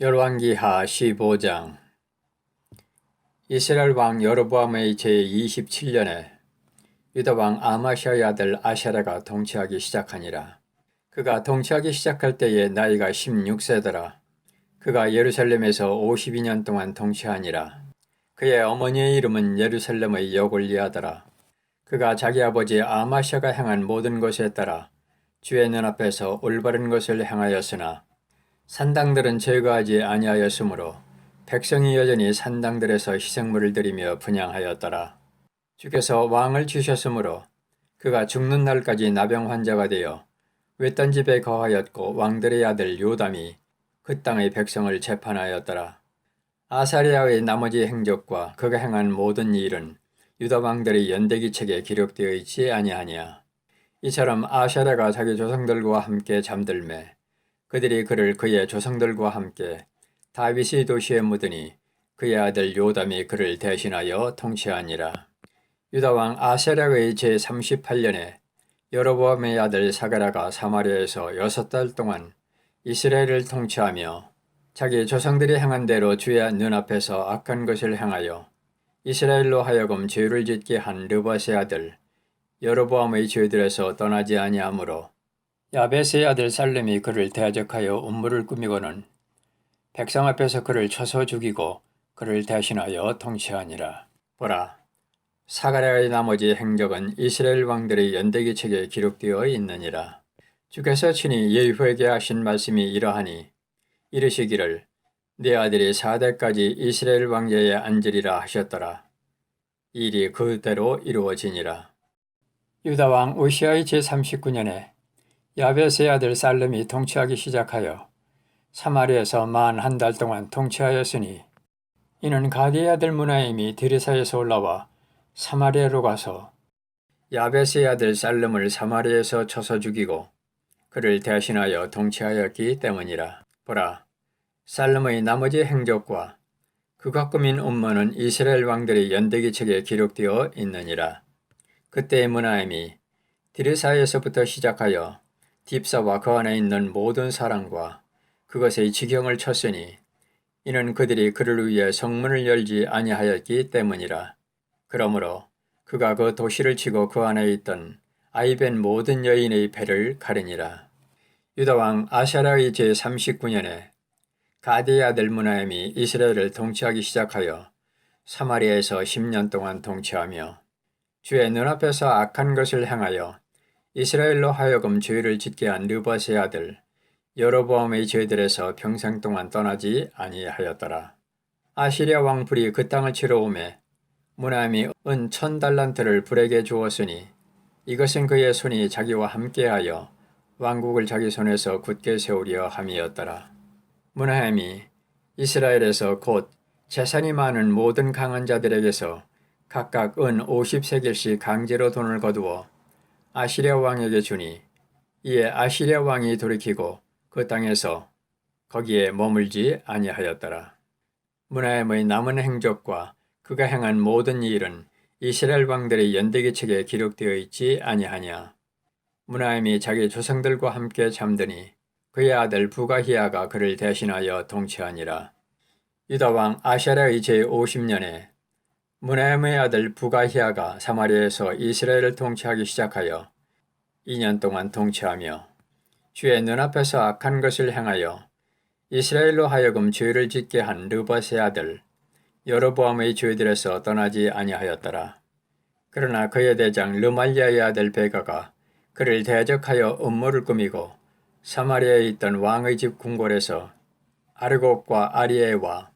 열왕기하 15장 이스라엘 왕 여로보암의 제27년에 유다 왕 아마시아의 아들 아샤라가 통치하기 시작하니라. 그가 통치하기 시작할 때에 나이가 16세더라. 그가 예루살렘에서 52년 동안 통치하니라. 그의 어머니의 이름은 예루살렘의 여골리아더라. 그가 자기 아버지 아마시아가 행한 모든 것에 따라 주의 눈앞에서 올바른 것을 행하였으나 산당들은 제거하지 아니하였으므로 백성이 여전히 산당들에서 희생물을 드리며 분양하였더라. 주께서 왕을 주셨으므로 그가 죽는 날까지 나병 환자가 되어 외딴 집에 거하였고 왕들의 아들 요담이 그 땅의 백성을 재판하였더라. 아사리아의 나머지 행적과 그가 행한 모든 일은 유다 왕들의 연대기 책에 기록되어 있지 아니하냐. 이처럼 아샤라가 자기 조상들과 함께 잠들매 그들이 그를 그의 조상들과 함께 다윗의 도시에 묻으니 그의 아들 요담이 그를 대신하여 통치하니라. 유다 왕 아세락의 제38년에 여로보암의 아들 사가라가 사마리아에서 여섯 달 동안 이스라엘을 통치하며 자기 조상들이 행한 대로 주의 눈앞에서 악한 것을 행하여 이스라엘로 하여금 죄를 짓게 한 르바세 아들 여로보암의 죄들에서 떠나지 아니하므로 야베스의 아들 살렘이 그를 대적하여 음모를 꾸미고는 백성 앞에서 그를 쳐서 죽이고 그를 대신하여 통치하니라. 보라, 사가랴의 나머지 행적은 이스라엘 왕들의 연대기 책에 기록되어 있느니라. 주께서 친히 예후에게 하신 말씀이 이러하니 이르시기를 내 아들이 사대까지 이스라엘 왕제에 앉으리라 하셨더라. 일이 그대로 이루어지니라. 유다 왕 오시아의 제39년에 야베스의 아들 살렘이 통치하기 시작하여 사마리에서 만 한 달 동안 통치하였으니 이는 가디의 아들 문하임이 드리사에서 올라와 사마리아로 가서 야베스의 아들 살렘을 사마리에서 쳐서 죽이고 그를 대신하여 통치하였기 때문이라. 보라, 살렘의 나머지 행적과 그가 꾸민 음모는 이스라엘 왕들의 연대기 책에 기록되어 있느니라. 그때의 문하임이 디르사에서부터 시작하여 딥사와 그 안에 있는 모든 사람과 그것의 지경을 쳤으니 이는 그들이 그를 위해 성문을 열지 아니하였기 때문이라. 그러므로 그가 그 도시를 치고 그 안에 있던 아이벤 모든 여인의 배를 가리니라. 유다왕 아샤라의 제39년에 가디의 아들 문하임이 이스라엘을 통치하기 시작하여 사마리아에서 10년 동안 통치하며 주의 눈앞에서 악한 것을 행하여 이스라엘로 하여금 죄를 짓게 한 르바스의 아들 여로보암의 죄들에서 평생 동안 떠나지 아니하였더라. 아시리아 왕 불이 그 땅을 치러 오매 무나임이 은 천 달란트를 불에게 주었으니 이것은 그의 손이 자기와 함께하여 왕국을 자기 손에서 굳게 세우려 함이었더라. 무나임이 이스라엘에서 곧 재산이 많은 모든 강한 자들에게서 각각 은 50세겔씩 강제로 돈을 거두어 아시리아 왕에게 주니 이에 아시리아 왕이 돌이키고 그 땅에서 거기에 머물지 아니하였더라. 문하임의 남은 행적과 그가 행한 모든 일은 이스라엘 왕들의 연대기 책에 기록되어 있지 아니하냐. 문하임이 자기 조상들과 함께 잠드니 그의 아들 부가히야가 그를 대신하여 통치하니라. 유다 왕 아샤라의 제50년에 문하임의 아들 부가히아가 사마리아에서 이스라엘을 통치하기 시작하여 2년 동안 통치하며 주의 눈앞에서 악한 것을 행하여 이스라엘로 하여금 죄를 짓게 한 르바스의 아들 여로보암의 죄들에서 떠나지 아니하였더라. 그러나 그의 대장 르말리아의 아들 베가가 그를 대적하여 음모를 꾸미고 사마리아에 있던 왕의 집 궁궐에서 아르곱과 아리에와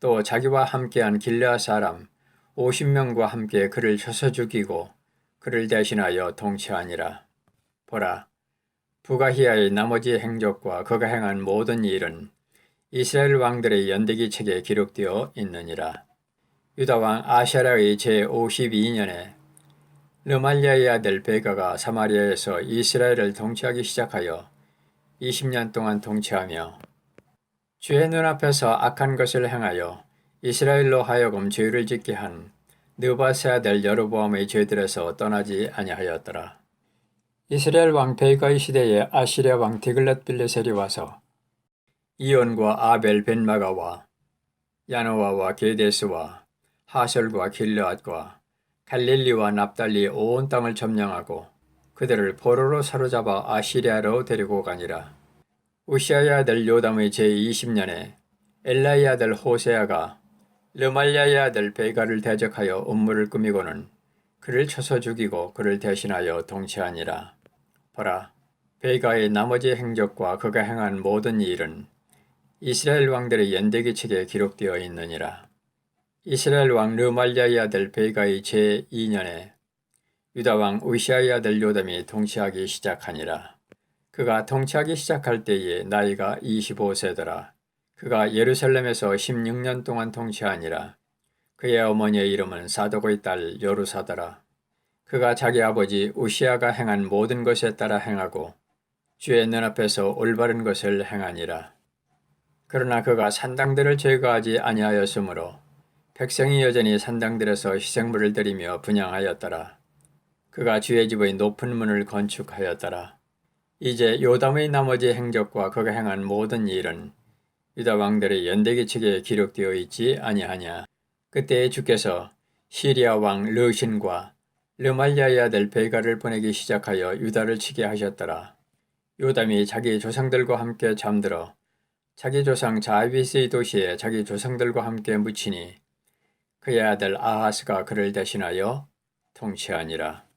또 자기와 함께한 길르아 사람 50명과 함께 그를 쳐서 죽이고 그를 대신하여 통치하니라. 보라, 부가히아의 나머지 행적과 그가 행한 모든 일은 이스라엘 왕들의 연대기 책에 기록되어 있느니라. 유다 왕 아샤라의 제52년에 르말리아의 아들 베가가 사마리아에서 이스라엘을 통치하기 시작하여 20년 동안 통치하며 주의 눈앞에서 악한 것을 행하여 이스라엘로 하여금 죄를 짓게 한 느바세 아들 여로보암의 죄들에서 떠나지 아니하였더라. 이스라엘 왕 베이가의 시대에 아시리아 왕 디글랏 빌레셀이 와서 이온과 아벨 벤마가와 야노아와 게데스와 하설과 길르앗과 갈릴리와 납달리 온 땅을 점령하고 그들을 포로로 사로잡아 아시리아로 데리고 가니라. 우시아의 아들 요담의 제20년에 엘라의 아들 호세아가 르말리아의 아들 베가를 대적하여 음모를 꾸미고는 그를 쳐서 죽이고 그를 대신하여 통치하니라. 보라, 베가의 나머지 행적과 그가 행한 모든 일은 이스라엘 왕들의 연대기 책에 기록되어 있느니라. 이스라엘 왕 르말리아의 아들 베가의 제2년에 유다 왕 우시아의 아들 요담이 통치하기 시작하니라. 그가 통치하기 시작할 때에 나이가 25세더라. 그가 예루살렘에서 16년 동안 통치하니라. 그의 어머니의 이름은 사독의 딸 여루사더라. 그가 자기 아버지 우시아가 행한 모든 것에 따라 행하고 주의 눈앞에서 올바른 것을 행하니라. 그러나 그가 산당들을 제거하지 아니하였으므로 백성이 여전히 산당들에서 희생물을 드리며 분양하였더라. 그가 주의 집의 높은 문을 건축하였더라. 이제 요담의 나머지 행적과 그가 행한 모든 일은 유다 왕들의 연대기 책에 기록되어 있지 아니하냐. 그때 주께서 시리아 왕 르신과 르말리아의 아들 베가를 보내기 시작하여 유다를 치게 하셨더라. 요담이 자기 조상들과 함께 잠들어 자기 조상 자비스의 도시에 자기 조상들과 함께 묻히니 그의 아들 아하스가 그를 대신하여 통치하니라.